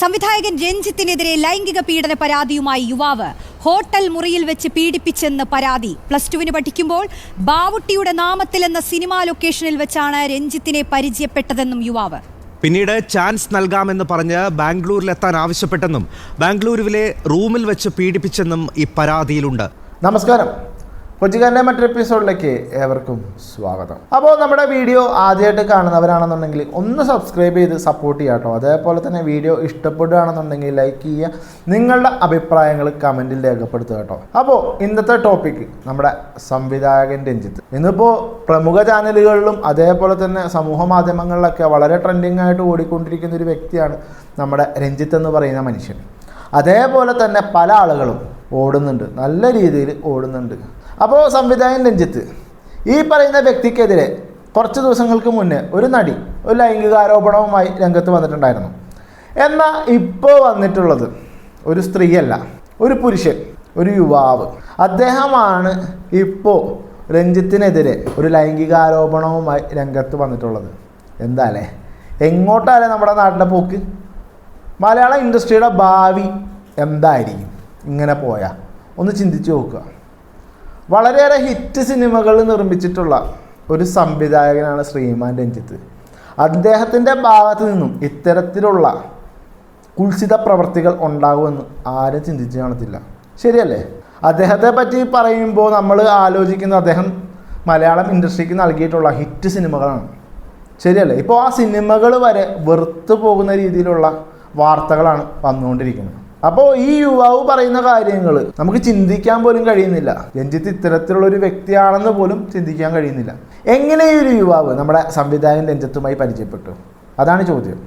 സംവിധായകൻ രഞ്ജിത്തിനെതിരെ ലൈംഗിക പീഡന പരാതിയുമായി യുവാവ് ഹോട്ടൽ മുറിയിൽ വെച്ച് പീഡിപ്പിച്ചെന്ന് പരാതി. പ്ലസ് ടുവിന് പഠിക്കുമ്പോൾ ബാവുട്ടിയുടെ നാമത്തിൽ എന്ന സിനിമാ ലൊക്കേഷനിൽ വെച്ചാണ് രഞ്ജിത്തിനെ പരിചയപ്പെട്ടതെന്നും യുവാവ്. പിന്നീട് ചാൻസ് നൽകാമെന്ന് പറഞ്ഞ് ബാംഗ്ലൂരിലെത്താൻ ആവശ്യപ്പെട്ടെന്നും ബാംഗ്ലൂരുവിലെ റൂമിൽ വെച്ച് പീഡിപ്പിച്ചെന്നും ഈ പരാതിയിലുണ്ട്. നമസ്കാരം. കൊച്ചിക്കാരന്റെ മറ്റൊരു എപ്പിസോഡിലേക്ക് ഏവർക്കും സ്വാഗതം. അപ്പോൾ നമ്മുടെ വീഡിയോ ആദ്യമായിട്ട് കാണുന്നവരാണെന്നുണ്ടെങ്കിൽ ഒന്ന് സബ്സ്ക്രൈബ് ചെയ്ത് സപ്പോർട്ട് ചെയ്യുക കേട്ടോ. അതേപോലെ തന്നെ വീഡിയോ ഇഷ്ടപ്പെടുകയാണെന്നുണ്ടെങ്കിൽ ലൈക്ക് ചെയ്യുക. നിങ്ങളുടെ അഭിപ്രായങ്ങൾ കമന്റിൽ രേഖപ്പെടുത്തുക കേട്ടോ. അപ്പോൾ ഇന്നത്തെ ടോപ്പിക്ക് നമ്മുടെ സംവിധായകൻ രഞ്ജിത്ത്. ഇന്നിപ്പോൾ പ്രമുഖ ചാനലുകളിലും അതേപോലെ തന്നെ സമൂഹ മാധ്യമങ്ങളിലൊക്കെ വളരെ ട്രെൻഡിങ് ആയിട്ട് ഓടിക്കൊണ്ടിരിക്കുന്ന ഒരു വ്യക്തിയാണ് നമ്മുടെ രഞ്ജിത്ത് എന്ന് പറയുന്ന മനുഷ്യൻ. അതേപോലെ തന്നെ പല ആളുകളും ഓടുന്നുണ്ട്. നല്ല രീതിയിൽ ഓടുന്നുണ്ട്. അപ്പോൾ സംവിധായകൻ രഞ്ജിത്ത് ഈ പറയുന്ന വ്യക്തിക്കെതിരെ കുറച്ച് ദിവസങ്ങൾക്ക് മുന്നേ ഒരു നടി ഒരു ലൈംഗികാരോപണവുമായി രംഗത്ത് വന്നിട്ടുണ്ടായിരുന്നു. എന്നാൽ ഇപ്പോൾ വന്നിട്ടുള്ളത് ഒരു സ്ത്രീയല്ല ഒരു പുരുഷൻ ഒരു യുവാവ്. അദ്ദേഹമാണ് ഇപ്പോൾ രഞ്ജിത്തിനെതിരെ ഒരു ലൈംഗികാരോപണവുമായി രംഗത്ത് വന്നിട്ടുള്ളത്. എന്താ അല്ലേ എങ്ങോട്ടല്ലേ നമ്മുടെ നാട്ടിലെ പോക്ക്? മലയാള ഇൻഡസ്ട്രിയുടെ ഭാവി എന്തായിരിക്കും? ഇങ്ങനെ പോയാൽ ഒന്ന് ചിന്തിച്ച് നോക്കുക. വളരെയേറെ ഹിറ്റ് സിനിമകൾ നിർമ്മിച്ചിട്ടുള്ള ഒരു സംവിധായകനാണ് ശ്രീമാൻ രഞ്ജിത്ത്. അദ്ദേഹത്തിന്റെ ഭാഗത്ത് നിന്നും ഇത്തരത്തിലുള്ള കുൽസിത പ്രവർത്തികൾ ഉണ്ടാകുമെന്ന് ആരും ചിന്തിച്ചു കാണത്തില്ല. ശരിയല്ലേ? അദ്ദേഹത്തെ പറ്റി പറയുമ്പോൾ നമ്മൾ ആലോചിക്കുന്ന അദ്ദേഹം മലയാളം ഇൻഡസ്ട്രിക്ക് നൽകിയിട്ടുള്ള ഹിറ്റ് സിനിമകളാണ്. ശരിയല്ലേ? ഇപ്പോൾ ആ സിനിമകൾ വരെ വെറുത്തു പോകുന്ന രീതിയിലുള്ള വാർത്തകളാണ് വന്നുകൊണ്ടിരിക്കുന്നത്. അപ്പോൾ ഈ യുവാവ് പറയുന്ന കാര്യങ്ങൾ നമുക്ക് ചിന്തിക്കാൻ പോലും കഴിയുന്നില്ല. രഞ്ജിത്ത് ഇത്തരത്തിലുള്ള ഒരു വ്യക്തിയാണെന്ന് പോലും ചിന്തിക്കാൻ കഴിയുന്നില്ല. എങ്ങനെ ഈ ഒരു യുവാവ് നമ്മുടെ സംവിധായകൻ രഞ്ജിത്തുമായി പരിചയപ്പെട്ടു? അതാണ് ചോദ്യം.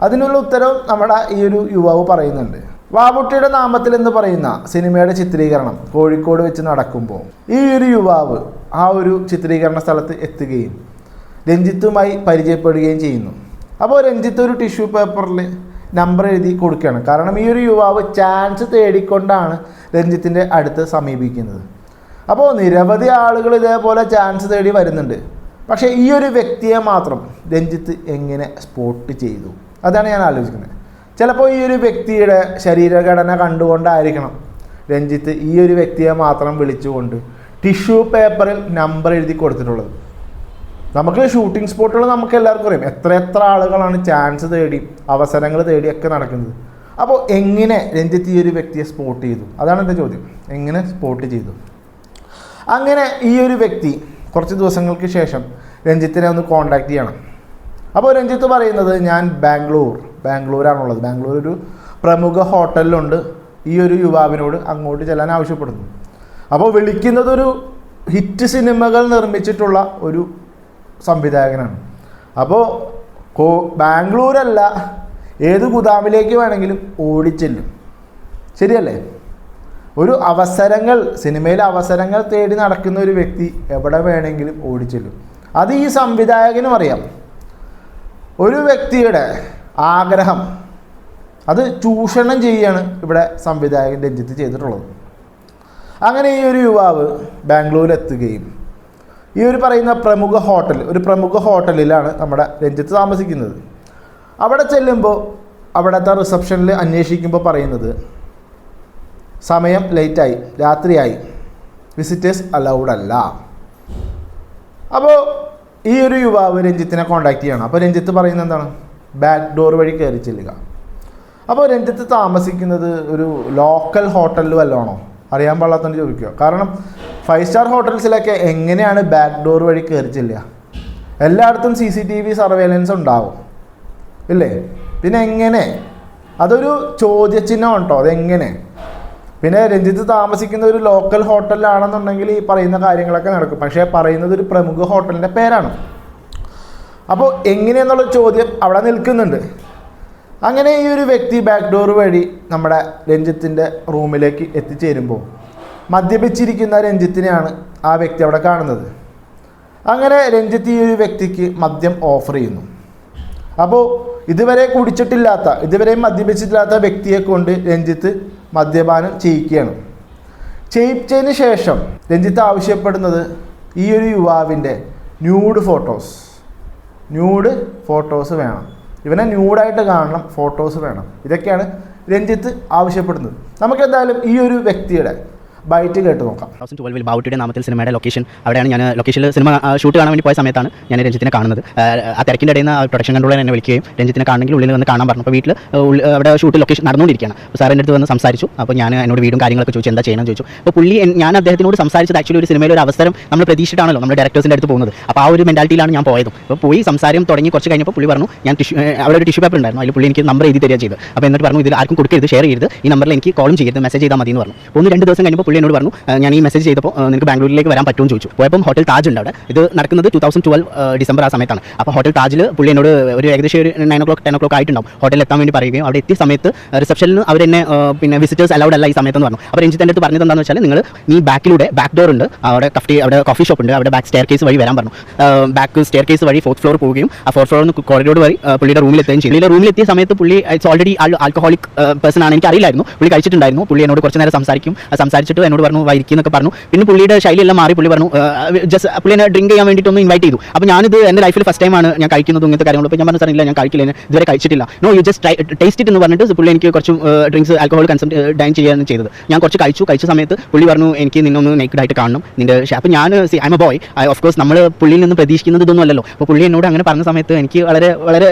അതിനുള്ള ഉത്തരവും നമ്മുടെ ഈ ഒരു യുവാവ് പറയുന്നുണ്ട്. വാവുട്ടിയുടെ നാമത്തിൽ എന്ന് പറയുന്ന സിനിമയുടെ ചിത്രീകരണം കോഴിക്കോട് വെച്ച് നടക്കുമ്പോൾ ഈ ഒരു യുവാവ് ആ ഒരു ചിത്രീകരണ സ്ഥലത്ത് എത്തുകയും രഞ്ജിത്തുമായി പരിചയപ്പെടുകയും ചെയ്യുന്നു. അപ്പോൾ രഞ്ജിത്ത് ഒരു ടിഷ്യൂ പേപ്പറിൽ നമ്പർ എഴുതി കൊടുക്കുകയാണ്. കാരണം ഈ ഒരു യുവാവ് ചാൻസ് തേടിക്കൊണ്ടാണ് രഞ്ജിത്തിന്റെ അടുത്ത് സമീപിക്കുന്നത്. അപ്പോൾ നിരവധി ആളുകൾ ഇതേപോലെ ചാൻസ് തേടി വരുന്നുണ്ട്. പക്ഷേ ഈ ഒരു വ്യക്തിയെ മാത്രം രഞ്ജിത്ത് എങ്ങനെ സ്പോട്ട് ചെയ്തു? അതാണ് ഞാൻ ആലോചിക്കുന്നത്. ചിലപ്പോൾ ഈ ഒരു വ്യക്തിയുടെ ശരീരഘടന കണ്ടുകൊണ്ടായിരിക്കണം രഞ്ജിത്ത് ഈ ഒരു വ്യക്തിയെ മാത്രം വിളിച്ചുകൊണ്ട് ടിഷ്യൂ പേപ്പറിൽ നമ്പർ എഴുതി കൊടുത്തിട്ടുള്ളത്. നമുക്ക് ഷൂട്ടിംഗ് സ്പോട്ടുകൾ നമുക്ക് എല്ലാവർക്കും അറിയാം. എത്ര എത്ര ആളുകളാണ് ചാൻസ് തേടി അവസരങ്ങൾ തേടിയൊക്കെ നടക്കുന്നത്. അപ്പോൾ എങ്ങനെ രഞ്ജിത്ത് ഈ ഒരു വ്യക്തിയെ സ്പോട്ട് ചെയ്തു? അതാണ് എന്റെ ചോദ്യം. എങ്ങനെ സ്പോട്ട് ചെയ്തു? അങ്ങനെ ഈ ഒരു വ്യക്തി കുറച്ച് ദിവസങ്ങൾക്ക് ശേഷം രഞ്ജിത്തിനെ ഒന്ന് കോണ്ടാക്ട് ചെയ്യണം. അപ്പോൾ രഞ്ജിത്ത് പറയുന്നത് ഞാൻ ബാംഗ്ലൂർ ബാംഗ്ലൂരാണുള്ളത്. ബാംഗ്ലൂർ ഒരു പ്രമുഖ ഹോട്ടലിലുണ്ട്. ഈ ഒരു യുവാവിനോട് അങ്ങോട്ട് ചെല്ലാൻ ആവശ്യപ്പെടുന്നു. അപ്പോൾ വിളിക്കുന്നത് ഒരു ഹിറ്റ് സിനിമകൾ നിർമ്മിച്ചിട്ടുള്ള ഒരു സംവിധായകനാണ്. അപ്പോൾ കോ ബാംഗ്ലൂരല്ല ഏത് ഗുദാമിലേക്ക് വേണമെങ്കിലും ഓടിച്ചെല്ലും. ശരിയല്ലേ? ഒരു അവസരങ്ങൾ സിനിമയിൽ അവസരങ്ങൾ തേടി നടക്കുന്ന ഒരു വ്യക്തി എവിടെ വേണമെങ്കിലും ഓടിച്ചെല്ലും. അത് ഈ സംവിധായകനും അറിയാം. ഒരു വ്യക്തിയുടെ ആഗ്രഹം അത് ചൂഷണം ചെയ്യാണ് ഇവിടെ സംവിധായകൻ രഞ്ജിത്ത് ചെയ്തിട്ടുള്ളത്. അങ്ങനെ ഈ ഒരു യുവാവ് ബാംഗ്ലൂരിൽ എത്തുകയും ഈ ഒരു പറയുന്ന പ്രമുഖ ഹോട്ടൽ ഒരു പ്രമുഖ ഹോട്ടലിലാണ് നമ്മുടെ രഞ്ജിത്ത് താമസിക്കുന്നത്. അവിടെ ചെല്ലുമ്പോൾ അവിടുത്തെ റിസപ്ഷനിൽ അന്വേഷിക്കുമ്പോൾ പറയുന്നത് സമയം ലേറ്റായി രാത്രിയായി. വിസിറ്റേഴ്സ് അലൗഡ് അല്ല. അപ്പോൾ ഈ ഒരു യുവാവ് രഞ്ജിത്തിനെ കോണ്ടാക്ട് ചെയ്യണം. അപ്പോൾ രഞ്ജിത്ത് പറയുന്നത് എന്താണ്? ബാക്ക് ഡോർ വഴി കയറി ചെല്ലുക. അപ്പോൾ രഞ്ജിത്ത് താമസിക്കുന്നത് ഒരു ലോക്കൽ ഹോട്ടലിൽ വല്ലതാണോ? അറിയാൻ പാടില്ലാത്തതുകൊണ്ട് ചോദിക്കുക. കാരണം ഫൈവ് സ്റ്റാർ ഹോട്ടൽസിലൊക്കെ എങ്ങനെയാണ് ബാക്ക് ഡോർ വഴി കയറി ചെല്ലുക എല്ലായിടത്തും C C T V surveillance ഉണ്ടാവും. ഇല്ലേ? പിന്നെ എങ്ങനെ? അതൊരു ചോദ്യചിഹ്നമാണ് കേട്ടോ അതെങ്ങനെ? പിന്നെ രഞ്ജിത്ത് താമസിക്കുന്ന ഒരു ലോക്കൽ ഹോട്ടലിലാണെന്നുണ്ടെങ്കിൽ ഈ പറയുന്ന കാര്യങ്ങളൊക്കെ നടക്കും. പക്ഷേ പറയുന്നത് ഒരു പ്രമുഖ ഹോട്ടലിന്റെ പേരാണ്. അപ്പോൾ എങ്ങനെയെന്നുള്ള ചോദ്യം അവിടെ നിൽക്കുന്നുണ്ട്. അങ്ങനെ ഈ ഒരു വ്യക്തി ബാക്ക് ഡോർ വഴി നമ്മുടെ രഞ്ജിത്തിന്റെ റൂമിലേക്ക് എത്തിച്ചേരുമ്പോൾ മദ്യപിച്ചിരിക്കുന്ന രഞ്ജിത്തിനെയാണ് ആ വ്യക്തി അവിടെ കാണുന്നത്. അങ്ങനെ രഞ്ജിത്ത് ഈ ഒരു വ്യക്തിക്ക് മദ്യം ഓഫർ ചെയ്യുന്നു. അപ്പോൾ ഇതുവരെ കുടിച്ചിട്ടില്ലാത്ത ഇതുവരെ മദ്യപിച്ചിട്ടില്ലാത്ത വ്യക്തിയെ കൊണ്ട് രഞ്ജിത്ത് മദ്യപാനം ചെയ്യിക്കുകയാണ്. ചെയ്യിച്ചതിന് ശേഷം രഞ്ജിത്ത് ആവശ്യപ്പെടുന്നത് ഈ ഒരു യുവാവിന്റെ ന്യൂഡ് ഫോട്ടോസ് ന്യൂഡ് ഫോട്ടോസ് വേണം. ഇവനെ ന്യൂഡായിട്ട് കാണണം ഫോട്ടോസ് വേണം. ഇതൊക്കെയാണ് രഞ്ജിത്ത് ആവശ്യപ്പെടുന്നത്. നമുക്കെന്തായാലും ഈ ഒരു വ്യക്തിയുടെ ബൈറ്റ് കേട്ട് നോക്കാം. തൗസൻഡ് ട്വൽവിൽ ബാവുട്ടിയുടെ നാമത്തിൽ സിനിമയുടെ ലൊക്കേഷൻ അവിടെയാണ് ഞാൻ ലൊക്കേഷനിൽ സിനിമ ഷൂട്ട് കാണാൻ വേണ്ടി പോയ സമയത്താണ് ഞാൻ രഞ്ജിത്തിനെ കാണുന്നത്. ആ, ആ തിരക്കിന്റെ ഇടയിൽ നിന്ന് പ്രൊഡക്ഷൻ കൺട്രോളർ എന്നെ വിളിക്കുകയും രഞ്ജിത്തിനെ കാണണമെങ്കിൽ ഉള്ളിൽ വന്ന് കാണാൻ പറഞ്ഞു. അപ്പോൾ വീട്ടിൽ അവിടെ ഷൂട്ട് ലൊക്കേഷൻ നടന്നുകൊണ്ടിരിക്കുകയാണ്. അപ്പോൾ സാറിന്റെ അടുത്ത് വന്ന് സംസാരിച്ചു. അപ്പോൾ ഞാൻ എന്നോട് വീടും കാര്യങ്ങളൊക്കെ ചോദിച്ചു എന്താ ചെയ്യണമെന്ന് ചോദിച്ചു. അപ്പോൾ പുള്ളി ഞാൻ അദ്ദേഹത്തിനോട് സംസാരിച്ചത് ആക്ച്വലി ഒരു സിനിമയിൽ ഒരു അവസരം നമ്മൾ പ്രതീക്ഷിച്ചിട്ടാണല്ലോ നമ്മൾ ഡയറക്ടേഴ്സിന്റെ അടുത്ത് പോകുന്നത്. അപ്പോൾ ആ ഒരു മെന്റാലിറ്റിയിലാണ് ഞാൻ പോയത്. അപ്പോൾ പോയി സംസാരം തുടങ്ങി കുറച്ച് കഴിഞ്ഞപ്പോൾ പുള്ളി പറഞ്ഞു ഞാൻ ടിഷ്യൂ അവിടെ ഒരു ടിഷ്യൂ പേപ്പർ ഉണ്ടായിരുന്നു. അതിൽ പുള്ളി എനിക്ക് നമ്പർ എഴുതി തരിക ചെയ്ത് അപ്പോൾ എന്നിട്ട് പറഞ്ഞു ഇതിൽ ആർക്കും കൊടുക്കരുത് ഷെയർ ചെയ്യരുത്. ഈ നമ്പറിൽ എനിക്ക് കോളും ചെയ്യരുത് മെസ്സേജ് ചെയ്താൽ മതി എന്ന് പറഞ്ഞു ഒന്ന് രണ്ട് ദിവസം കഴിഞ്ഞപ്പോൾ പുള്ളി എന്നോട് പറഞ്ഞു ഞാൻ ഈ മെസ്സേജ് ചെയ്തപ്പോൾ നിനക്ക് ബാംഗ്ലൂരിലേക്ക് വരാൻ പറ്റുമെന്ന് ചോദിച്ചു. പോയപ്പോൾ ഹോട്ടൽ താജ് ഉണ്ട് അവിടെ. ഇത് നടക്കുന്നത് ടൂ തൗസൻഡ് ട്വൽവ് ഡിസംബർ ആ സമയത്താണ്. അപ്പോൾ ഹോട്ടൽ താജിൽ പുള്ളി എന്നോട് ഒരു ഏകദേശം ഒരു nine o'clock ten o'clock ആയിട്ടുണ്ടാവും. ഹോട്ടലിൽ എത്താൻ വേണ്ടി പറയുകയും അവിടെ എത്തിയ സമയത്ത് റിസപ്ഷനിൽ അവർ എന്നെ പിന്നെ വിസിറ്റേഴ്സ് അലൗഡ് അല്ല ഈ സമയത്തെന്ന് പറഞ്ഞു. അപ്പോൾ രഞ്ജിത്ത് അടുത്ത് പറഞ്ഞത് എന്താണെന്ന് വെച്ചാൽ നിങ്ങൾ നീ ബാക്കിലൂടെ ബാക്ക് ഡോർ ഉണ്ട് അവിടെ കഫ്റ്റി അവിടെ കോഫി ഷോപ്പ് ഉണ്ട് അവിടെ ബാക്ക് സ്റ്റെയർ കേസ് വഴി വരാൻ പറഞ്ഞു. ബാക്ക് സ്റ്റെയർ കേസ് വഴി ഫോർത്ത് ഫ്ലോർ പോവുകയും ആ ഫോർത്ത് ഫ്ലോറിൽ കോറിഡോർ വഴി പുള്ളിയുടെ റൂമിൽ എത്തുകയും ചെയ്തു. പുള്ളിയുടെ റൂമിൽ എത്തിയ സമയത്ത് പുള്ളി ഇറ്റ്സ് ഓൾറെഡി ആൽക്കഹോളിക് പേഴ്സൺ ആണ് എനിക്ക് അറിയില്ലായിരുന്നു. പുള്ളി കഴിച്ചിട്ടുണ്ടായിരുന്നു. പുള്ളി എന്നോട് കുറച്ച് നേരം സംസാരിക്കും. സംസാരിച്ചിട്ട് എന്നോട് പറഞ്ഞു വൈരിക്കും എന്നൊക്കെ പറഞ്ഞു. പിന്നെ പുള്ളിയുടെ ശൈലിയെല്ലാം മാറി പുള്ളി പറഞ്ഞു ജസ്റ്റ് പുള്ളി എന്നെ ഡ്രിങ്ക് ചെയ്യാൻ വേണ്ടിയിട്ട് ഒന്ന് ഇൻവൈറ്റ് ചെയ്തു. അപ്പോൾ ഞാനിത് എന്റെ ലൈഫിൽ ഫസ്റ്റ് ടൈമാണ് ഞാൻ കഴിക്കുന്നത് ഇങ്ങനത്തെ കാര്യങ്ങൾ അപ്പോൾ ഞാൻ പറഞ്ഞു സാർ ഇല്ല ഞാൻ കഴിക്കില്ല ഇതുവരെ കഴിച്ചിട്ടില്ല. No you just taste it എന്ന് പറഞ്ഞിട്ട് പുള്ളി എനിക്ക് കുറച്ച് ഡ്രിങ്ക്സ് ആൽക്കഹോൾ കൺസം ഡൈൻ ചെയ്യാൻ ചെയ്തത്. ഞാൻ കുറച്ച് കഴിച്ചു. കഴിച്ച സമയത്ത് പുള്ളി പറഞ്ഞു എനിക്ക് നിന്നൊന്ന് ആയിട്ട് കാണണം. നിന്റെ അപ്പോൾ ഞാൻ C I M A boy I of course നമ്മൾ പുള്ളിയിൽ നിന്ന് പ്രതീക്ഷിക്കുന്നത് ഇതൊന്നും അല്ലല്ലോ. അപ്പോൾ പുള്ളി എന്നോട് അങ്ങനെ പറഞ്ഞ സമയത്ത് എനിക്ക് വളരെ വളരെ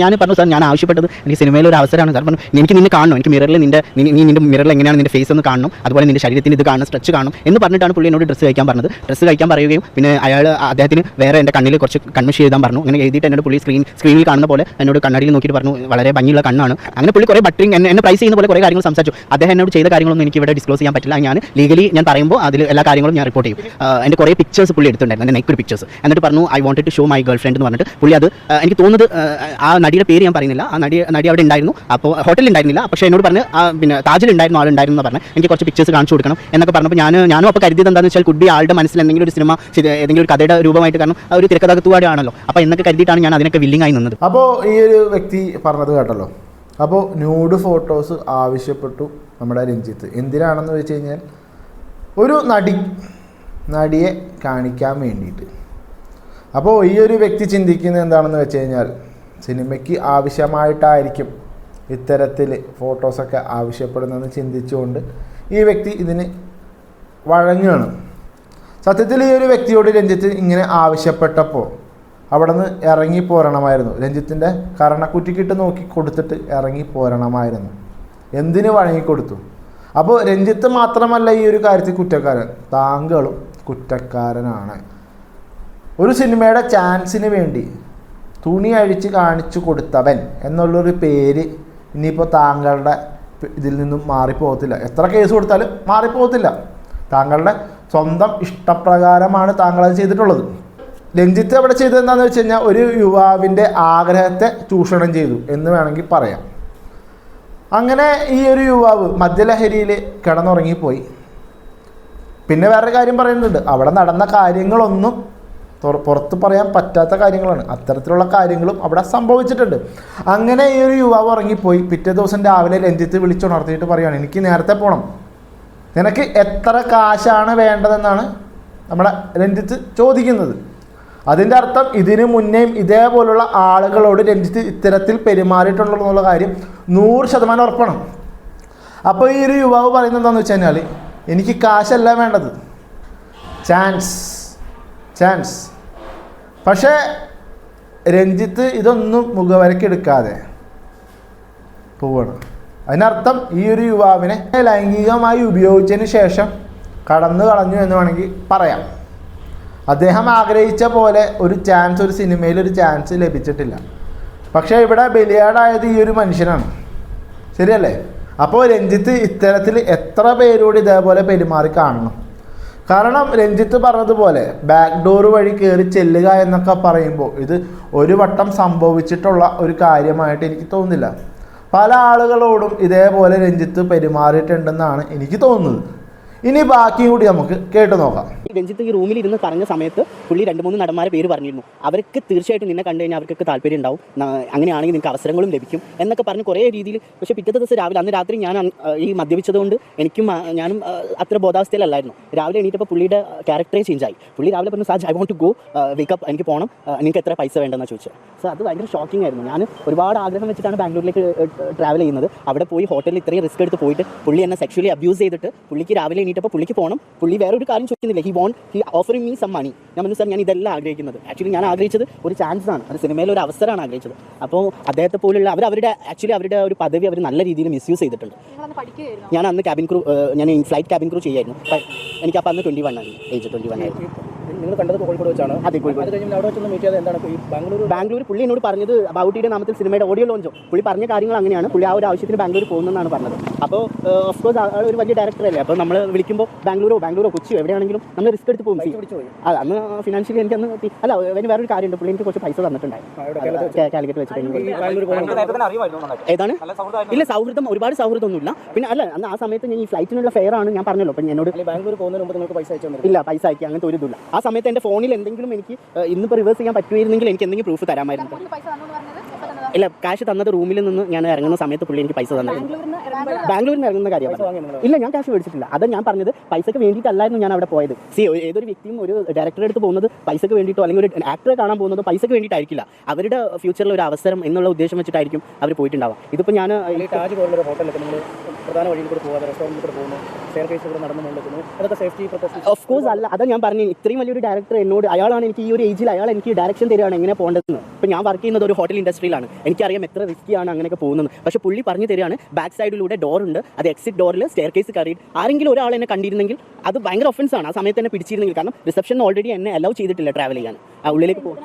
ഞാൻ പറഞ്ഞു സാർ ഞാൻ ആവശ്യപ്പെട്ടത് എനിക്ക് സിനിമയിൽ ഒരു അവസരമാണ്. സാർ പറഞ്ഞു എനിക്ക് നിന്നെ കാണണം. എനിക്ക് മിററിൽ നിന്റെ നീ നീ നിന്റെ മിററിൽ എങ്ങനെയാണ് നിന്റെ ഫേസ് ഒന്ന് കാണണം. അതുപോലെ നിന്റെ ശരീരത്തിന് ഇത് കാണും സ്ട്രെച്ച് കാണും എന്ന് പറഞ്ഞിട്ടാണ് പുള്ളി എന്നോട് ഡ്രസ്സ് കഴിക്കാൻ പറഞ്ഞത്. ഡ്രസ്സ് കഴിക്കാൻ പറയുകയും പിന്നെ അയാൾ അദ്ദേഹത്തിന് വേറെ എന്റെ കണ്ണിൽ കുറച്ച് കൺമിഷ് എഴുതാൻ പറഞ്ഞു. അങ്ങനെ എഴുതിയിട്ട് എന്നോട് പുള്ളി സ്ക്രീൻ സ്ക്രീനിൽ കാണുന്ന പോലെ എന്നോട് കണ്ണടിയിൽ നോക്കിയിട്ട് പറഞ്ഞു. വളരെ ഭംഗിയുള്ള കണ്ണാണ്. അങ്ങനെ പുള്ളി കുറേ ബട്ടറിങ് എന്നെ പ്രൈസ് ചെയ്യുന്ന പോലെ കുറേ കാര്യങ്ങൾ സംസാരിച്ചു. അദ്ദേഹം എന്നോട് ചെയ്ത കാര്യങ്ങളൊന്നും എനിക്ക് ഇവിടെ ഡിസ്ക്ലോസ് ചെയ്യാൻ പറ്റില്ല. ഞാൻ ലീഗലി ഞാൻ പറയുമ്പോൾ അതിൽ എല്ലാ കാര്യങ്ങളും ഞാൻ റിപ്പോർട്ട് ചെയ്യും. എന്റെ കുറേ പിക്ചേഴ്സ് പുള്ളി എടുത്തിട്ടുണ്ടായിരുന്നു. എന്റെ നെക്കൊരു പിക്ചേഴ്സ് എന്നിട്ട് പറഞ്ഞു I want to show my girlfriend എന്ന് പറഞ്ഞിട്ട് പുള്ളി അത് എനിക്ക് തോന്നുന്നത് ആ, നടിയുടെ പേര് ഞാൻ പറയുന്നില്ല. ആ നടി നടി അവിടെ ഉണ്ടായിരുന്നു. അപ്പോൾ ഹോട്ടലിൽ ഉണ്ടായിരുന്നില്ല. പക്ഷേ എന്നോട് പറഞ്ഞ് പിന്നെ താജിൽ ഉണ്ടായിരുന്നു ആളുണ്ടായിരുന്നു എന്ന് പറഞ്ഞ് എനിക്ക് കുറച്ച് പിക്ചേഴ്സ് കാണിച്ചു കൊടുക്കണം. എന്നൊക്കെ പറഞ്ഞപ്പോൾ ഞാൻ ഞാനും അപ്പോൾ കരുതിയത് എന്താണെന്ന് വെച്ചാൽ കുട്ടി ആളുടെ മനസ്സിൽ എന്തെങ്കിലും ഒരു സിനിമ ഏതെങ്കിലും ഒരു കഥയുടെ രൂപമായിട്ട് കാരണം ഒരു തിരക്കഥാകത്തുവാടാണല്ലോ അപ്പോൾ എന്നൊക്കെ കരുതിയിട്ടാണ് ഞാൻ അതിനൊക്കെ വില്ലിംഗ് ആയി നിന്നത്. അപ്പോൾ ഈ ഒരു വ്യക്തി പറഞ്ഞത് കേട്ടല്ലോ. അപ്പോൾ ന്യൂഡ് ഫോട്ടോസ് ആവശ്യപ്പെട്ടു നമ്മുടെ രഞ്ജിത്ത്. എന്തിനാണെന്ന് വെച്ച് കഴിഞ്ഞാൽ ഒരു നടി നടിയെ കാണിക്കാൻ വേണ്ടിയിട്ട്. അപ്പോൾ ഈ ഒരു വ്യക്തി ചിന്തിക്കുന്നത് എന്താണെന്ന് വെച്ച് കഴിഞ്ഞാൽ സിനിമയ്ക്ക് ആവശ്യമായിട്ടായിരിക്കും ഇത്തരത്തിൽ ഫോട്ടോസൊക്കെ ആവശ്യപ്പെടുന്നതെന്ന് ചിന്തിച്ചുകൊണ്ട് ഈ വ്യക്തി ഇതിന് വഴങ്ങുകയാണ്. സത്യത്തിൽ ഈ ഒരു വ്യക്തിയോട് രഞ്ജിത്ത് ഇങ്ങനെ ആവശ്യപ്പെട്ടപ്പോൾ അവിടെ നിന്ന് ഇറങ്ങി പോരണമായിരുന്നു. രഞ്ജിത്തിന്റെ കരണക്കുറ്റിക്കിട്ട് നോക്കി കൊടുത്തിട്ട് ഇറങ്ങി പോരണമായിരുന്നു. എന്തിന് വഴങ്ങിക്കൊടുത്തു? അപ്പോൾ രഞ്ജിത്ത് മാത്രമല്ല ഈ ഒരു കാര്യത്തിൽ കുറ്റക്കാരൻ. താങ്കളും കുറ്റക്കാരനാണ്. ഒരു സിനിമയുടെ ചാൻസിന് വേണ്ടി തുണി അഴിച്ച് കാണിച്ചു കൊടുത്തവൻ എന്നുള്ളൊരു പേര് ഇനിയിപ്പോൾ താങ്കളുടെ ഇതിൽ നിന്നും മാറിപ്പോകത്തില്ല. എത്ര കേസ് കൊടുത്താലും മാറിപ്പോകത്തില്ല. താങ്കളുടെ സ്വന്തം ഇഷ്ടപ്രകാരമാണ് താങ്കൾ അത് ചെയ്തിട്ടുള്ളത്. രഞ്ജിത്ത് അവിടെ ചെയ്തത് എന്താണെന്ന് വെച്ച് കഴിഞ്ഞാൽ ഒരു യുവാവിന്റെ ആഗ്രഹത്തെ ചൂഷണം ചെയ്തു എന്ന് വേണമെങ്കിൽ പറയാം. അങ്ങനെ ഈ ഒരു യുവാവ് മദ്യലഹരിയിൽ കിടന്നുറങ്ങിപ്പോയി. പിന്നെ വേറൊരു കാര്യം പറയുന്നുണ്ട്. അവിടെ നടന്ന കാര്യങ്ങളൊന്നും പുറത്ത് പറയാൻ പറ്റാത്ത കാര്യങ്ങളാണ്. അത്തരത്തിലുള്ള കാര്യങ്ങളും അവിടെ സംഭവിച്ചിട്ടുണ്ട്. അങ്ങനെ ഈ ഒരു യുവാവ് ഉറങ്ങിപ്പോയി പിറ്റേ ദിവസം രാവിലെ രഞ്ജിത്ത് വിളിച്ചുണർത്തിയിട്ട് പറയുകയാണ് എനിക്ക് നേരത്തെ പോകണം നിനക്ക് എത്ര കാശാണ് വേണ്ടതെന്നാണ് നമ്മളെ രഞ്ജിത്ത് ചോദിക്കുന്നത്. അതിന്റെ അർത്ഥം ഇതിനു മുന്നേയും ഇതേപോലുള്ള ആളുകളോട് രഞ്ജിത്ത് ഇത്തരത്തിൽ പെരുമാറിയിട്ടുണ്ടെന്നുള്ള കാര്യം നൂറ് ശതമാനം ഉറപ്പാണ്. അപ്പോൾ ഈ ഒരു യുവാവ് പറയുന്നത് എന്താണെന്ന് വെച്ച് കഴിഞ്ഞാൽ എനിക്ക് കാശല്ല വേണ്ടത്. ചാൻസ് ചാൻസ് പക്ഷേ രഞ്ജിത്ത് ഇതൊന്നും മുഖവരക്കെടുക്കാതെ പോവാണ്. അതിനർത്ഥം ഈ ഒരു യുവാവിനെ ലൈംഗികമായി ഉപയോഗിച്ചതിന് ശേഷം കടന്നു കളഞ്ഞു എന്ന് വേണമെങ്കിൽ പറയാം. അദ്ദേഹം ആഗ്രഹിച്ച പോലെ ഒരു ചാൻസ് ഒരു സിനിമയിൽ ഒരു ചാൻസ് ലഭിച്ചിട്ടില്ല. പക്ഷേ ഇവിടെ ബലിയാടായത് ഈ ഒരു മനുഷ്യനാണ്. ശരിയല്ലേ? അപ്പോൾ രഞ്ജിത്ത് ഇത്തരത്തിൽ എത്ര പേരോട് ഇതേപോലെ പെരുമാറി കാണണം? കാരണം രഞ്ജിത്ത് പറഞ്ഞതുപോലെ ബാക്ക് ഡോർ വഴി കയറി ചെല്ലുക എന്നൊക്കെ പറയുമ്പോൾ ഇത് ഒരു വട്ടം സംഭവിച്ചിട്ടുള്ള ഒരു കാര്യമായിട്ട് എനിക്ക് തോന്നുന്നില്ല. പല ആളുകളോടും ഇതേപോലെ രഞ്ജിത്ത് പെരുമാറിയിട്ടുണ്ടെന്നാണ് എനിക്ക് തോന്നുന്നത്. ഇനി ബാക്കിയും കൂടി നമുക്ക് കേട്ടു നോക്കാം. രഞ്ജിത്ത് ഈ റൂമിൽ ഇരുന്ന് പറഞ്ഞ സമയത്ത് പുള്ളി രണ്ട് മൂന്ന് നടന്മാരെ പേര് പറഞ്ഞിരുന്നു. അവർക്ക് തീർച്ചയായിട്ടും നിന്നെ കണ്ടു കഴിഞ്ഞാൽ അവർക്കൊക്കെ താല്പര്യം ഉണ്ടാവും. അങ്ങനെയാണെങ്കിൽ നിങ്ങൾക്ക് അവസരങ്ങളും ലഭിക്കും എന്നൊക്കെ പറഞ്ഞ് കുറേ രീതിയിൽ പക്ഷേ പിറ്റത്തെ ദിവസം രാവിലെ അന്ന് രാത്രി ഞാൻ ഈ മദ്യപിച്ചതുകൊണ്ട് എനിക്കും ഞാനും അത്ര ബോധാവസ്ഥയിലല്ലായിരുന്നു. രാവിലെ എണീറ്റപ്പോൾ പുള്ളിയുടെ ക്യാരക്ടറേ ആയി. പുള്ളി രാവിലെ പറഞ്ഞു Saj I want to go wake up എനിക്ക് പോകണം നിങ്ങൾക്ക് എത്ര പൈസ വേണ്ടെന്ന് ചോദിച്ചത്. സോ അത് ഭയങ്കര ഷോക്കിംഗ് ആയിരുന്നു. ഞാൻ ഒരുപാട് ആഗ്രഹം വെച്ചിട്ടാണ് ബാംഗ്ലൂരിലേക്ക് ട്രാവൽ ചെയ്യുന്നത്. അവിടെ പോയി ഹോട്ടലിൽ ഇത്രയും റിസ്ക് എടുത്ത് പോയിട്ട് പുള്ളി എന്നെ സെക്ഷലി അബ്യൂസ് ചെയ്തിട്ട് പുള്ളിക്ക് രാവിലെ എണീറ്റപ്പോൾ പുള്ളിക്ക് പോകണം പുള്ളി വേറെ ഒരു കാര്യം ചോദിക്കുന്നില്ല. He want he offering me some money ഞാൻ പറഞ്ഞു സാർ ഞാൻ ഇതെല്ലാം ആഗ്രഹിക്കുന്നത്. ആക്ച്വലി ഞാൻ ആഗ്രഹിച്ചത് ഒരു ചാൻസ് ആണ്. അത് സിനിമയിൽ ഒരു അവസരമാണ് ആഗ്രഹിച്ചത്. അപ്പോൾ അദ്ദേഹത്തെ പോലുള്ള അവർ അവരുടെ ആക്ച്വലി അവരുടെ ഒരു പദവി അവർ നല്ല രീതിയിൽ മിസ്യൂസ് ചെയ്തിട്ടുണ്ട്. ഞാൻ അന്ന് ക്യാബിൻ ക്രൂ ഞാൻ ഫ്ലൈറ്റ് ക്യാബിൻ ക്രൂ ചെയ്യായിരുന്നു എനിക്ക് അപ്പോൾ അന്ന് ട്വന്റി വൺ ആണ്. ഏജ് ട്വന്റി വൺ ആയിരുന്നു. നിങ്ങൾ കണ്ടത് കോഴിക്കോട് വെച്ചാണ്? അതെ കോഴിക്കോട്. അവിടെ വെച്ചൊന്ന് മീറ്റ് ചെയ്ത് എന്താണ്? ഈ ബാംഗ്ലൂർ ബാംഗ്ലൂർ പുള്ളി എന്നോട് പറഞ്ഞത് ബൗട്ടിയുടെ നാമത്തിൽ സിനിമയുടെ ഓഡിയോ ലോഞ്ചോ പുള്ളി പറഞ്ഞ കാര്യങ്ങൾ അങ്ങനെയാണ്. പുള്ളി ആ ഒരു ആവശ്യത്തിന് ബാംഗ്ലൂർ പോകുന്നതെന്നാണ് പറഞ്ഞത്. അപ്പോൾ ഓഫ് കോഴ്സ് ആൾ ഒരു വലിയ ഡയറക്ടർ അല്ലേ? അപ്പോൾ നമ്മൾ വിളിക്കുമ്പോൾ ബാംഗ്ലൂരോ ബാംഗ്ലൂരോ കൊച്ചിയോ എവിടെയാണെങ്കിലും നമ്മൾ റിസ്ക് എടുത്ത് പോകും അത് അന്ന് ഫിനാൻഷ്യലി എനിക്ക് അന്ന് അല്ല അതിന് വേറൊരു കാര്യമുണ്ട്. പുള്ളി എനിക്ക് കുറച്ച് പൈസ തന്നിട്ടുണ്ടായിരുന്നു. കാലിക്കറ്റ് വെച്ചിട്ട് ഏതാണ്? ഇല്ല സൗഹൃദം ഒരുപാട് സൗഹൃദമൊന്നുമില്ല. പിന്നെ അല്ല അന്ന് ആ സമയത്ത് ഞാൻ ഈ ഫ്ലൈറ്റിനുള്ള ഫെയർ ആണ് ഞാൻ പറഞ്ഞല്ലോ. അപ്പം എന്നോട് ബാംഗ്ലൂർ പോകുന്നതിന് മുമ്പ് നിങ്ങൾക്ക് പൈസ അയച്ചു ഇല്ല പൈസ അയക്കുക അങ്ങനത്തെ ഒരു ഇതില്ല ആ സമയത്ത് എന്റെ ഫോണിൽ എന്തെങ്കിലും എനിക്ക് ഇന്നിപ്പോൾ റിവേഴ്സ് ചെയ്യാൻ പറ്റുമായിരുന്നെങ്കിൽ എനിക്ക് എന്തെങ്കിലും പ്രൂഫ് തരാമായിരുന്നു. ഇല്ല കാശ് തന്നത് റൂമിൽ നിന്ന് ഞാൻ ഇറങ്ങുന്ന സമയത്ത് പുള്ളി എനിക്ക് പൈസ തന്നത് ബാംഗ്ലൂരിൽ നിന്ന് ഇറങ്ങുന്ന കാര്യം ഇല്ല ഞാൻ കാശ് മേടിച്ചിട്ടില്ല. അത് ഞാൻ പറഞ്ഞത് പൈസക്ക് വേണ്ടിയിട്ടല്ലായിരുന്നു ഞാൻ അവിടെ പോയത്. സി ഏതൊരു വ്യക്തിയും ഒരു ഡയറക്ടറെ അടുത്ത് പോകുന്നത് പൈസക്ക് വേണ്ടിയിട്ടോ അല്ലെങ്കിൽ ഒരു ആക്ടറെ കാണാൻ പോകുന്നത് പൈസക്ക് വേണ്ടിയിട്ടായിരിക്കില്ല. അവരുടെ ഫ്യൂച്ചറിൽ ഒരു അവസരം എന്നുള്ള ഉദ്ദേശം വെച്ചിട്ടായിരിക്കും അവർ പോയിട്ടുണ്ടാവുക. ഇതിപ്പോൾ ഞാൻ താജ് പോലുള്ള ഹോട്ടലൊക്കെ നമ്മൾ പ്രധാന വഴിയിൽ കൂടെ പോകാതെ റെസ്റ്റോറന്റിൽ കൂടെ പോകുന്നു. സ്റ്റെയർ കേസ് കൂടെ നടന്നു അതൊക്കെ സേഫ്റ്റി ഓഫ് കോഴ്സ് അല്ല അതാ ഞാൻ പറഞ്ഞു. ഇത്രയും വലിയൊരു ഡയറക്ടർ എന്നോട് അയാളാണ് എനിക്ക് ഈ ഒരു ഏജിൽ അയാൾ എനിക്ക് ഡയറക്ഷൻ തരികയാണ് എങ്ങനെ പോകേണ്ടതെന്ന്. ഇപ്പം ഞാൻ വർക്ക് ചെയ്യുന്നത് ഒരു ഹോട്ടൽ ഇൻഡസ്ട്രിയിലാണ് എനിക്കറിയാം എത്ര റിസ്ക്കിയാണ് അങ്ങനെയൊക്കെ പോകുന്നത്. പക്ഷെ പുള്ളി പറഞ്ഞു തരികയാണ് ബാക്ക് സൈഡിലൂടെ ഡോർ ഉണ്ട് അത് എക്സിറ്റ് ഡോറിൽ സ്റ്റെയർ കേസ് കയറി ആരെങ്കിലും ഒരാൾ എന്നെ കണ്ടിരുന്നെങ്കിൽ അത് ഭയങ്കര ഒഫൻസ് ആണ്. ആ സമയത്ത് തന്നെ പിടിച്ചിരുന്നെങ്കിൽ കാരണം റിസപ്ഷൻ ഓൾറെഡി എന്നെ അലൗ ചെയ്തിട്ടില്ല ട്രാവൽ ചെയ്യാൻ. ആ ഉള്ളിലേക്ക് പോകും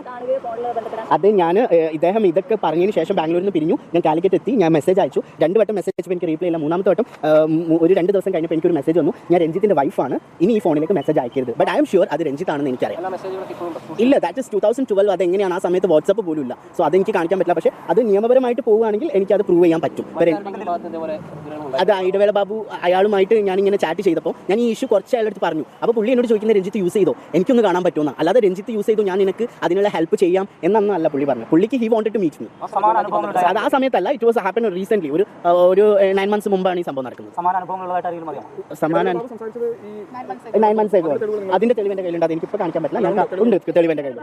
അത് ഞാൻ ഇദ്ദേഹം ഇതൊക്കെ പറഞ്ഞതിന് ശേഷം ബാംഗ്ലൂരിൽ നിന്ന് പിരിഞ്ഞു. ഞാൻ കാലിക്കറ്റ് എത്തി ഞാൻ മെസ്സേജ് അയച്ചു. രണ്ട് വട്ടം മെസ്സേജ് അയച്ചപ്പോൾ എനിക്ക് റീപ്ലൈ ഇല്ല. മൂന്നാമത്തെ വട്ടം ഒരു രണ്ട് ദിവസം കഴിഞ്ഞപ്പോൾ എനിക്കൊരു മെസ്സേജ് വന്നു. ഞാൻ രഞ്ജിത്തിന്റെ വൈഫാണ് ഇനി ഈ ഫോണിലേക്ക് മെസ്സേജ് അയക്കരുത്. ബട്ട് ഐ എം ഷുവർ അത് രഞ്ജിത്താണെന്ന് എനിക്കറിയാം. ഇല്ല that is two thousand twelve അത് എങ്ങനെയാണ് ആ സമയത്ത് വാട്സപ്പ് പോലും ഇല്ല. സോ അത് എനിക്ക് കാണിക്കാൻ പറ്റില്ല. പക്ഷേ അത് നിയമപരമായിട്ട് പോവുകയാണെങ്കിൽ എനിക്ക് അത് പ്രൂവ് ചെയ്യാൻ പറ്റും. അത് ഇടവേള ബാബു അയാളുമായിട്ട് ഞാൻ ഇങ്ങനെ ചാറ്റ് ചെയ്തപ്പോൾ ഞാൻ ഈ ഇഷ്യൂ കുറച്ച് അയാളെടുത്ത് പറഞ്ഞു. അപ്പോൾ പുള്ളി എന്നോട് ചോദിക്കുന്ന രഞ്ജിത്ത് യൂസ് ചെയ്തോ? എനിക്കൊന്ന് കാണാൻ പറ്റുമെന്ന്. അല്ലാതെ രഞ്ജിത്ത് യൂസ് ചെയ്തു ഞാൻ നിനക്ക് അതിനുള്ള ഹെൽപ്പ് ചെയ്യാം എന്നൊന്നും അല്ല പുള്ളി പറഞ്ഞു പുള്ളിക്ക് he wanted to meet me അത് ആ സമയത്തല്ല ഇറ്റ് വാസ് ഹാപ്പൻ റീസെന്റ് ഒരു ഒരു നയൻ മന്ത്സ് മുമ്പാണ് ഈ സംഭവം നടക്കുന്നത്. സമാന നയൻ മന്ത്സ് അതിന്റെ തെളിവ് എന്റെ കയ്യിലുണ്ട്. അത് എനിക്കിപ്പോൾ കാണിക്കാൻ പറ്റില്ല. ഞാൻ ഉണ്ട് തെളിവ് എന്റെ കയ്യിൽ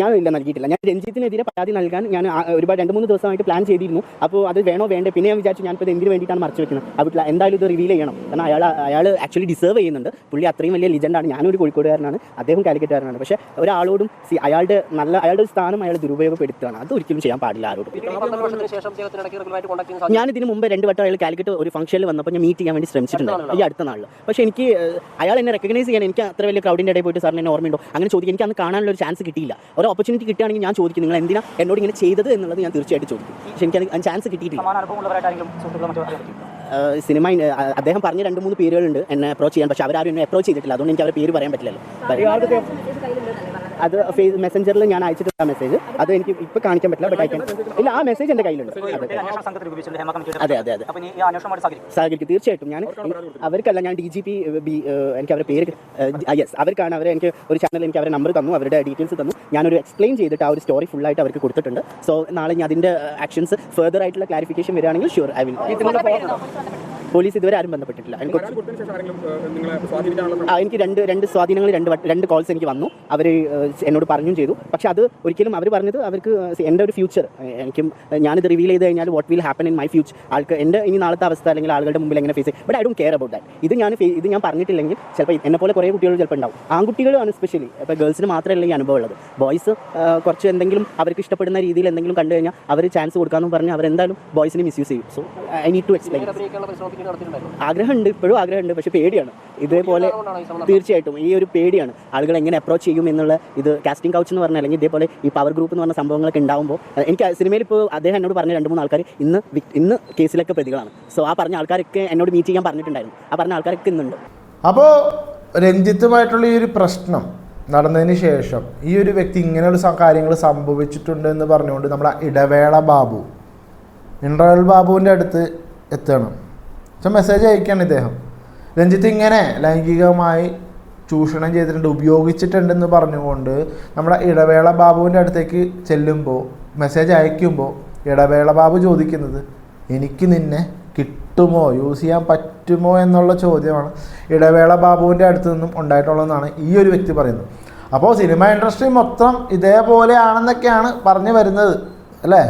ഞാൻ ഇല്ല നൽകിയിട്ടില്ല. ഞാൻ രഞ്ജിത്തിനെതിരെ പരാതി നൽകാൻ ഞാൻ ആ, ഒരുപാട് രണ്ട് മൂന്ന് ദിവസമായിട്ട് പ്ലാൻ ചെയ്തിരുന്നു. അപ്പോൾ അത് വേണോ വേണ്ടേ? പിന്നെ ഞാൻ വിചാരിച്ചു ഞാനിപ്പോൾ എന്തിനു വേണ്ടിയിട്ടാണ് മറച്ചു വെക്കുന്നത്? അപ്പോൾ എന്തായാലും ഇത് റിവീൽ ചെയ്യണം. കാരണം അയാൾ അയാൾ ആക്ച്വലി ഡിസേർവ് ചെയ്യുന്നുണ്ട്. പുള്ളി അത്രയും വലിയ ലിജൻഡാണ് ഞാനൊരു കോഴിക്കോടുകാരനാണ്. അദ്ദേഹം കാലിക്കറ്റുകാരനാണ്. പക്ഷേ ഒരാളോടും സി അയാളുടെ നല്ല അയാളുടെ സ്ഥാനം അയാൾ ദുരുപയോഗപ്പെടുത്തുകയാണ്. അത് ഒരിക്കലും ചെയ്യാൻ പാടില്ല ആരോടും. ഞാൻ ഇതിന് മുമ്പ് രണ്ട് വട്ടം അയാൾ കാലിക്കറ്റ് ഒരു ഫംഗ്ഷനിൽ വന്നപ്പോൾ ഞാൻ മീറ്റ് ചെയ്യാൻ വേണ്ടി ശ്രമിച്ചിട്ടുണ്ട്. ഈ അടുത്ത നാളിൽ പക്ഷേ എനിക്ക് അയാൾ എന്നെ റെക്കഗ്നൈസ് ചെയ്യാൻ എനിക്ക് അത്ര വലിയ ക്രൗഡിന്റെ ഇടയിൽ പോയിട്ട് സാറിന് എന്നെ ഓർമ്മയുണ്ടോ? അങ്ങനെ ചോദിക്കും എനിക്ക് അന്ന് കാണാനുള്ള ഒരു ചാൻസ് കിട്ടിയില്ല. ഒരു ഓപ്പർച്യൂണിറ്റി കിട്ടുകയാണെങ്കിൽ ഞാൻ ചോദിക്കും നിങ്ങൾ എന്തിനാ എന്നോട് ഇങ്ങനെ ചെയ്തത്? എന്നുള്ളത് ഞാൻ തീർച്ചയായിട്ടും ചോദിക്കും. പക്ഷേ എനിക്ക് അതിന് ചാൻസ് കിട്ടിയിട്ടില്ല. സിനിമ അദ്ദേഹം പറഞ്ഞ രണ്ട് മൂന്ന് പേരുകളുണ്ട് എന്നെ അപ്രോച്ച് ചെയ്യാൻ. പക്ഷേ അവരാരും എന്നെ അപ്രോച്ച് ചെയ്തിട്ടില്ല. അതുകൊണ്ട് എനിക്ക് അവരുടെ പേര് പറയാൻ പറ്റില്ലല്ലോ. അത് ഫേസ് മെസ്സഞ്ചറിൽ ഞാൻ അയച്ചിട്ടുള്ള മെസ്സേജ് അത് എനിക്ക് ഇപ്പൊ കാണിക്കാൻ പറ്റില്ല ബട്ട് അയക്കാൻ ഇല്ല ആ മെസ്സേജ് എന്റെ കയ്യിലുണ്ട്. അതെ അതെ. അതെ സഹകരിക്കും. തീർച്ചയായിട്ടും. ഞാൻ അവർക്കല്ല ഞാൻ ഡി ജി പി ബി എനിക്ക് അവരുടെ പേര് യെസ് അവർക്കാണ് അവരെ എനിക്ക് ഒരു ചാനൽ എനിക്ക് അവരുടെ നമ്പർ തന്നു അവരുടെ ഡീറ്റെയിൽസ് തന്നു. ഞാനൊരു എക്സ്പ്ലെയിൻ ചെയ്തിട്ട് ആ ഒരു സ്റ്റോറി ഫുൾ ആയിട്ട് അവർക്ക് കൊടുത്തിട്ടുണ്ട്. സോ നാളെ ഞാൻ അതിന്റെ ആക്ഷൻസ് ഫെർദർ ആയിട്ടുള്ള ക്ലാരിഫിക്കേഷൻ വരികയാണെങ്കിൽ ഷുവർ ഐ വിൽ പോലീസ് ഇതുവരെ ആരും ബന്ധപ്പെട്ടിട്ടില്ല. എനിക്ക് ആ, എനിക്ക് രണ്ട് രണ്ട് സ്വാധീനങ്ങൾ രണ്ട് രണ്ട് കോൾസ് എനിക്ക് വന്നു. അവർ എന്നോട് പറഞ്ഞും ചെയ്തു. പക്ഷേ അത് ഒരിക്കലും അവർ പറഞ്ഞത് അവർക്ക് എന്റെ ഒരു ഫ്യൂച്ചർ എനിക്കും ഞാനിത് റിവീൽ ചെയ്ത് കഴിഞ്ഞാൽ what will happen in my future ആൾക്ക് എന്റെ ഇനി നാളത്തെ അവസ്ഥ അല്ലെങ്കിൽ ആളുകളുടെ മുമ്പിൽ എങ്ങനെ ഫേസ് ചെയ്യും. But I don't care about that ഇത് ഞാൻ ഫേ- ഇത് ഞാൻ പറഞ്ഞിട്ടില്ലെങ്കിൽ ചിലപ്പോൾ എന്നെ പോലെ കുറേ കുട്ടികൾ ചിലപ്പോൾ ഉണ്ടാവും. ആൺകുട്ടികളാണ് സ്പെഷ്യലി ഇപ്പോൾ ഗേൾസിന് മാത്രമല്ല ഈ അനുഭവം ഉള്ളത്. ബോയ്സ് കുറച്ച് എന്തെങ്കിലും അവർക്ക് ഇഷ്ടപ്പെടുന്ന രീതിയിൽ എന്തെങ്കിലും കണ്ടു കഴിഞ്ഞാൽ അവർ ചാൻസ് കൊടുക്കാമെന്ന് പറഞ്ഞാൽ അവരെന്തായാലും ബോയ്സിനെ മിസ്യൂസ് ചെയ്യും. So I need to explain ആഗ്രഹമുണ്ട് ഇപ്പോഴും ആഗ്രഹമുണ്ട് പക്ഷെ പേടിയാണ്. ഇതേപോലെ തീർച്ചയായിട്ടും ഈ ഒരു പേടിയാണ്. ആളുകൾ എങ്ങനെ അപ്രോച്ച് ചെയ്യും എന്നുള്ള ഇത് കാസ്റ്റിംഗ് കൗച്ച് എന്ന് പറഞ്ഞാൽ അല്ലെങ്കിൽ ഇതേപോലെ ഈ പവർ ഗ്രൂപ്പ് എന്ന് പറഞ്ഞ സംഭവങ്ങളൊക്കെ ഉണ്ടാകുമ്പോൾ എനിക്ക് സിനിമയിൽ ഇപ്പോൾ അദ്ദേഹം എന്നോട് പറഞ്ഞ രണ്ട് മൂന്ന് ആൾക്കാർ ഇന്ന് ഇന്ന് കേസിലൊക്കെ പ്രതികളാണ്. സോ ആ പറഞ്ഞ ആൾക്കാരൊക്കെ എന്നോട് മീറ്റ് ചെയ്യാൻ പറഞ്ഞിട്ടുണ്ടായിരുന്നു. ആ പറഞ്ഞ ആൾക്കാരൊക്കെ ഇന്നുണ്ട്. അപ്പോൾ രഞ്ജിത്തുമായിട്ടുള്ള ഈ ഒരു പ്രശ്നം നടന്നതിന് ശേഷം ഈ ഒരു വ്യക്തി ഇങ്ങനെയുള്ള ഒരു കാര്യങ്ങൾ സംഭവിച്ചിട്ടുണ്ട് എന്ന് പറഞ്ഞുകൊണ്ട് നമ്മളെ ഇടവേള ബാബു ഇൻട്രവൽ ബാബുവിന്റെ അടുത്ത് എത്തണം പക്ഷെ മെസ്സേജ് അയക്കുകയാണ് ഇദ്ദേഹം. രഞ്ജിത്ത് ഇങ്ങനെ ലൈംഗികമായി ചൂഷണം ചെയ്തിട്ടുണ്ട് ഉപയോഗിച്ചിട്ടുണ്ടെന്ന് പറഞ്ഞുകൊണ്ട് നമ്മുടെ ഇടവേള ബാബുവിന്റെ അടുത്തേക്ക് ചെല്ലുമ്പോൾ മെസ്സേജ് അയക്കുമ്പോൾ ഇടവേള ബാബു ചോദിക്കുന്നത് എനിക്ക് നിന്നെ കിട്ടുമോ? യൂസ് ചെയ്യാൻ പറ്റുമോ? എന്നുള്ള ചോദ്യമാണ് ഇടവേള ബാബുവിന്റെ അടുത്ത് നിന്നും ഉണ്ടായിട്ടുള്ളതെന്നാണ് ഈ ഒരു വ്യക്തി പറയുന്നത്. അപ്പോൾ സിനിമ ഇൻഡസ്ട്രി മൊത്തം ഇതേപോലെയാണെന്നൊക്കെയാണ് പറഞ്ഞു വരുന്നത് അല്ലേ?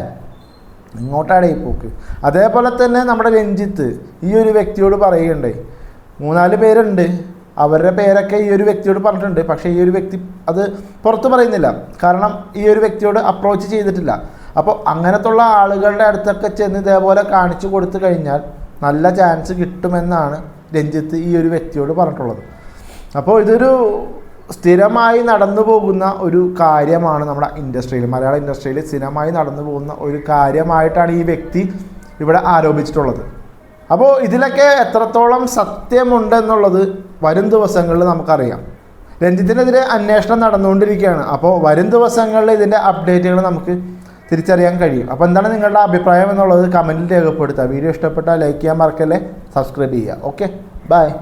ഇങ്ങോട്ടാണ് ഈ പോക്ക്. അതേപോലെ തന്നെ നമ്മുടെ രഞ്ജിത്ത് ഈ ഒരു വ്യക്തിയോട് പറയുകയുണ്ടേ മൂന്നാൽ പേരുണ്ട്. അവരുടെ പേരൊക്കെ ഈ ഒരു വ്യക്തിയോട് പറഞ്ഞിട്ടുണ്ട്. പക്ഷേ ഈ ഒരു വ്യക്തി അത് പുറത്ത് പറയുന്നില്ല. കാരണം ഈ ഒരു വ്യക്തിയോട് അപ്രോച്ച് ചെയ്തിട്ടില്ല. അപ്പോൾ അങ്ങനത്തുള്ള ആളുകളുടെ അടുത്തൊക്കെ ചെന്ന് ഇതേപോലെ കാണിച്ചു കൊടുത്തു കഴിഞ്ഞാൽ നല്ല ചാൻസ് കിട്ടുമെന്നാണ് രഞ്ജിത്ത് ഈ ഒരു വ്യക്തിയോട് പറഞ്ഞിട്ടുള്ളത്. അപ്പോൾ ഇതൊരു സ്ഥിരമായി നടന്നു പോകുന്ന ഒരു കാര്യമാണ് നമ്മുടെ ഇൻഡസ്ട്രിയിൽ. മലയാള ഇൻഡസ്ട്രിയിൽ സ്ഥിരമായി നടന്നു പോകുന്ന ഒരു കാര്യമായിട്ടാണ് ഈ വ്യക്തി ഇവിടെ ആരോപിച്ചിട്ടുള്ളത്. അപ്പോൾ ഇതിലൊക്കെ എത്രത്തോളം സത്യമുണ്ടെന്നുള്ളത് വരും ദിവസങ്ങളിൽ നമുക്കറിയാം. രഞ്ജിത്തിനെതിരെ അന്വേഷണം നടന്നുകൊണ്ടിരിക്കുകയാണ്. അപ്പോൾ വരും ദിവസങ്ങളിൽ ഇതിന്റെ അപ്ഡേറ്റുകൾ നമുക്ക് തിരിച്ചറിയാൻ കഴിയും. അപ്പോൾ എന്താണ് നിങ്ങളുടെ അഭിപ്രായം എന്നുള്ളത് കമന്റിൽ രേഖപ്പെടുത്തുക. വീഡിയോ ഇഷ്ടപ്പെട്ടാൽ ലൈക്ക് ചെയ്യാൻ മറക്കല്ലേ? സബ്സ്ക്രൈബ് ചെയ്യുക. ഓക്കെ. ബൈ.